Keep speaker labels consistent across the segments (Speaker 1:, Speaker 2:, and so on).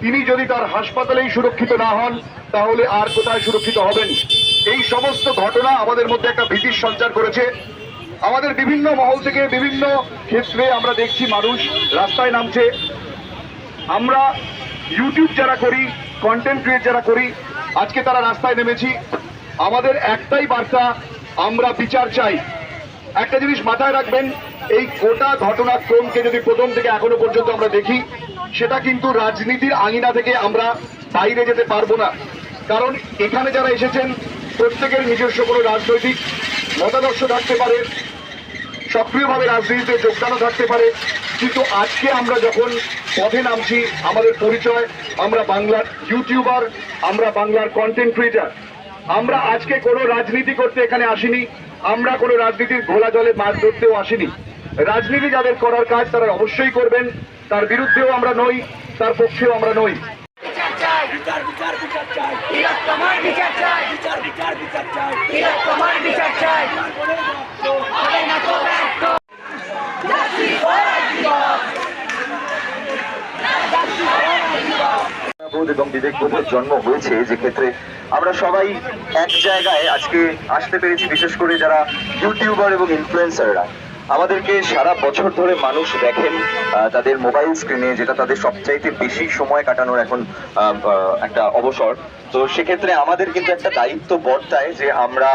Speaker 1: তিনি যদি তার হাসপাতালেই সুরক্ষিত না হন, তাহলে আর কোথায় সুরক্ষিত হবেন? এই সমস্ত ঘটনা আমাদের মধ্যে একটা ভীতির সঞ্চার করেছে। আমাদের বিভিন্ন মহল থেকে বিভিন্ন ক্ষেত্রে আমরা দেখছি মানুষ রাস্তায় নামছে। আমরা ইউটিউব যারা করি কন্টেন্ট ক্রিয়েট যারা করি, আজকে তারা রাস্তায় নেমেছি। আমাদের একটাই বার্তা, আমরা বিচার চাই। একটা জিনিস মাথায় রাখবেন, এই গোটা ঘটনাক্রমকে যদি প্রথম থেকে এখনও পর্যন্ত আমরা দেখি সেটা কিন্তু রাজনীতির আঙিনা থেকে আমরা বাইরে যেতে পারব না। কারণ এখানে যারা এসেছেন, প্রত্যেকের নিজস্ব কোনো রাজনৈতিক মতাদর্শ থাকতে পারে, সক্রিয়ভাবে রাজনীতিতে যোগদানও থাকতে পারে। কিন্তু আজকে আমরা যখন পথে নামছি, আমাদের পরিচয়, আমরা বাংলার ইউটিউবার, আমরা বাংলার কন্টেন্ট ক্রিয়েটার আমরা আজকে কোনো রাজনীতি করতে এখানে আসিনি, আমরা কোনো রাজনীতির ঘোলা জলে মাছ ধরতেও আসিনি। রাজনীতি যাদের করার কাজ তারা অবশ্যই করবেন। তার বিরুদ্ধেও আমরা নই তার পক্ষেও আমরা নই।
Speaker 2: বিচার
Speaker 3: বিচার বিচার বিচার চাই।
Speaker 2: ইরাক তোমার বিচার চাই।
Speaker 3: বিচার বিচার বিচার চাই।
Speaker 2: ইরাক তোমার বিচার চাই। হবে না তো ব্যর্থ
Speaker 4: বোধ এবং বিবেকবোধের জন্ম হয়েছে যে ক্ষেত্রে আমরা সবাই এক জায়গায় আজকে আসতে পেরেছি বিশেষ করে যারা ইউটিউবার এবং ইনফ্লুয়েন্সাররা আমাদেরকে সারা বছর ধরে মানুষ দেখেন তাদের মোবাইল স্ক্রিনে যেটা তাদের সবচাইতে বেশি সময় কাটানোর এখন একটা অবসর। তো সেক্ষেত্রে আমাদের কিন্তু একটা দায়িত্ব বর্তায় যে আমরা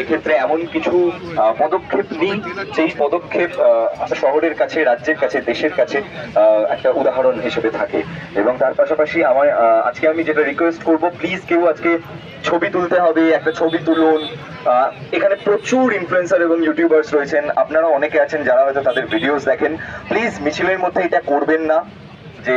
Speaker 4: এক্ষেত্রে এমন কিছু পদক্ষেপ নিই, যেই পদক্ষেপ শহরের কাছে, রাজ্যের কাছে, দেশের কাছে একটা উদাহরণ হিসেবে থাকে। এবং তার পাশাপাশি আমার আজকে আমি যেটা রিকোয়েস্ট করব প্লিজ কেউ আজকে ছবি তুলতে হবে, একটা ছবি তুলুন। এখানে প্রচুর ইনফ্লুয়েন্সার এবং ইউটিউবার্স রয়েছেন। আপনারা অনেকে আছেন যারা হয়তো তাদের ভিডিওস দেখেন। প্লিজ মিছিলের মধ্যে এটা করবেন না, যে